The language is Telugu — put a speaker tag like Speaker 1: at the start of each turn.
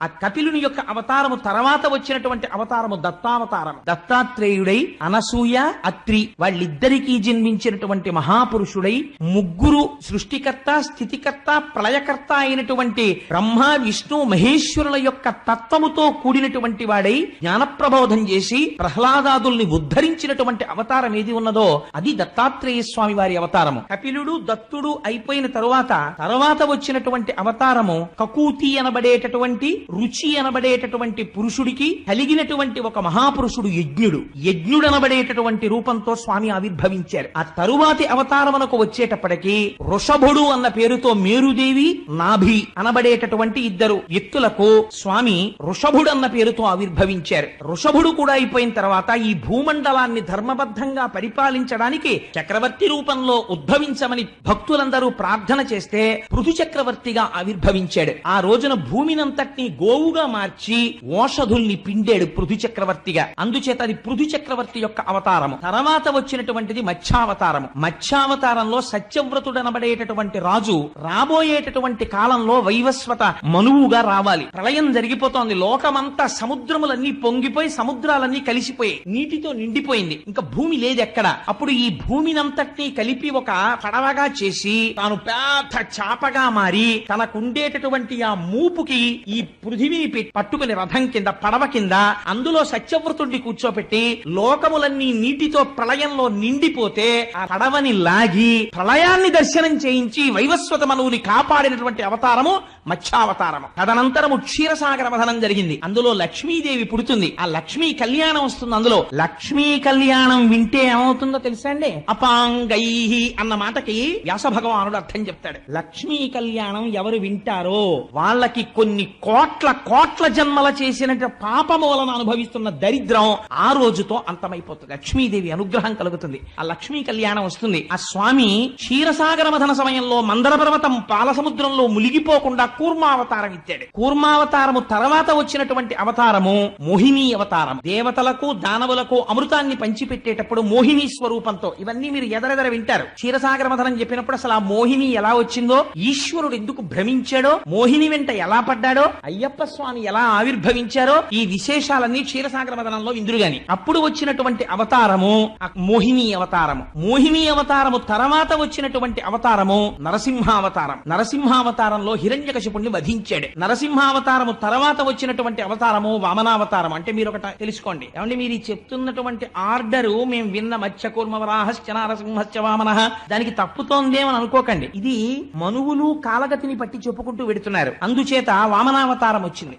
Speaker 1: ఆ కపిలుని యొక్క అవతారము తర్వాత వచ్చినటువంటి అవతారము దత్తావతారం దత్తాత్రేయుడై అనసూయ అత్రి వాళ్ళిద్దరికీ జన్మించినటువంటి మహాపురుషుడై ముగ్గురు సృష్టికర్త స్థితికర్త ప్రళయకర్త అయినటువంటి బ్రహ్మ విష్ణు మహేశ్వరుల యొక్క తత్వముతో కూడినటువంటి వాడై జ్ఞానప్రబోధం చేసి ప్రహ్లాదాదుల్ని ఉద్ధరించినటువంటి అవతారం ఏది ఉన్నదో అది దత్తాత్రేయ స్వామి వారి అవతారము. కపిలుడు దత్తుడు అయిపోయిన తరువాత తర్వాత వచ్చినటువంటి అవతారము కకూతి అనబడేటటువంటి రుచి అనబడేటటువంటి పురుషుడికి కలిగినటువంటి ఒక మహాపురుషుడు యజ్ఞుడు. యజ్ఞుడు అనబడేటటువంటి రూపంతో స్వామి ఆవిర్భవించారు. ఆ తరువాతి అవతారమునకు వచ్చేటప్పటికి వృషభుడు అన్న పేరుతో మేరుదేవి నాభి అనబడేటటువంటి ఇద్దరు వ్యక్తులకు స్వామి వృషభుడు అన్న పేరుతో ఆవిర్భవించారు. వృషభుడు కూడా అయిపోయిన తర్వాత ఈ భూమండలాన్ని ధర్మబద్ధంగా పరిపాలించడానికి చక్రవర్తి రూపంలో ఉద్భవించమని భక్తులందరూ ప్రార్థన చేస్తే పృథు చక్రవర్తిగా ఆవిర్భవించాడు. ఆ రోజున భూమినంతటినీ గోవుగా మార్చి ఓషధుల్ని పిండాడు పృథు చక్రవర్తిగా. అందుచేత అది పృథు చక్రవర్తి యొక్క అవతారము. తర్వాత వచ్చినటువంటిది మత్స్యావతారము. మత్స్యావతారంలో సత్యవ్రతుడనబడేటటువంటి రాజు రాబోయేటటువంటి కాలంలో వైవస్వత మనువుగా రావాలి. ప్రళయం జరిగిపోతోంది. లోకమంతా సముద్రములన్నీ పొంగిపోయి సముద్రాలన్నీ కలిసిపోయాయి నీటితో నిండిపోయింది. ఇంకా భూమి లేదు ఎక్కడ అప్పుడు ఈ భూమినంతటినీ కలిపి ఒక పడవగా చేసి తాను పెద్ద చాపగా మారి తనకుండేటటువంటి ఆ మూపుకి ఈ పృథివిని పట్టుకుని రథం కింద పడవ కింద అందులో సత్యవ్రతుడిని కూర్చోపెట్టి లోకములన్నీ నీటితో ప్రళయంలో నిండిపోతే ఆ పడవని లాగి ప్రళయాన్ని దర్శనం చేయించి వైవస్వత మనువుని కాపాడినటువంటి అవతారము మత్స్యావతారము తదనంతరము క్షీరసాగర వధనం జరిగింది. అందులో లక్ష్మీదేవి పుడుతుంది. ఆ లక్ష్మీ కళ్యాణం వస్తుంది అందులో. లక్ష్మీ కళ్యాణం వింటే ఏమవుతుందో తెలుసా అండి? అపాంగై అన్న మాటకి వ్యాస భగవానుడు అర్థం చెప్తాడు. లక్ష్మీ కళ్యాణం ఎవరు వింటారో వాళ్ళకి కొన్ని కోట్ల కోట్ల జన్మల చేసిన పాపము వలన అనుభవిస్తున్న దరిద్రం ఆ రోజుతో అంతమైపోతుంది. లక్ష్మీదేవి అనుగ్రహం కలుగుతుంది. ఆ లక్ష్మీ కళ్యాణం వస్తుంది. ఆ స్వామి క్షీరసాగర మధన సమయంలో మందర పర్వతం పాల సముద్రంలో మునిగిపోకుండా కూర్మావతారం ఇచ్చాడు. కూర్మావతారము తర్వాత వచ్చినటువంటి అవతారము మోహిని అవతారం. దేవతలకు దానవులకు అమృతాన్ని పంచిపెట్టేటప్పుడు మోహిని స్వరూపంతో ఇవన్నీ మీరు ఎదరెదర వింటారు. క్షీరసాగర మధనం చెప్పినప్పుడు అసలు ఆ మోహిని ఎలా వచ్చిందో ఈశ్వరుడు ఎందుకు భ్రమించాడో మోహిని వెంట ఎలా పడ్డాడో అయ్యప్ప స్వామి ఎలా ఆవిర్భవించారో ఈ విశేషాలన్నీ క్షీరసాగర మదనంలో ఇంద్రుగాని అప్పుడు వచ్చినటువంటి అవతారము మోహిని అవతారము. మోహిని అవతారము తర్వాత వచ్చినటువంటి అవతారము నరసింహావతారం. నరసింహావతారంలో హిరణ్యకశిపుణ్ణి వధించాడు. నరసింహావతారము తర్వాత వచ్చినటువంటి అవతారము వామనావతారం. అంటే మీరు ఒకట తెలుసుకోండి. ఏమంటే మీరు చెప్తున్నటువంటి ఆర్డరు మేము విన్న మత్స్యకూర్మవరాహశ్చ నరసింహశ్చ వామన. దానికి తప్పుతోందేమని అనుకోకండి. ఇది మనువులు కాలగతిని పట్టి చెప్పుకుంటూ వెడుతున్నారు. అందుచేత వామనావతారం వచ్చింది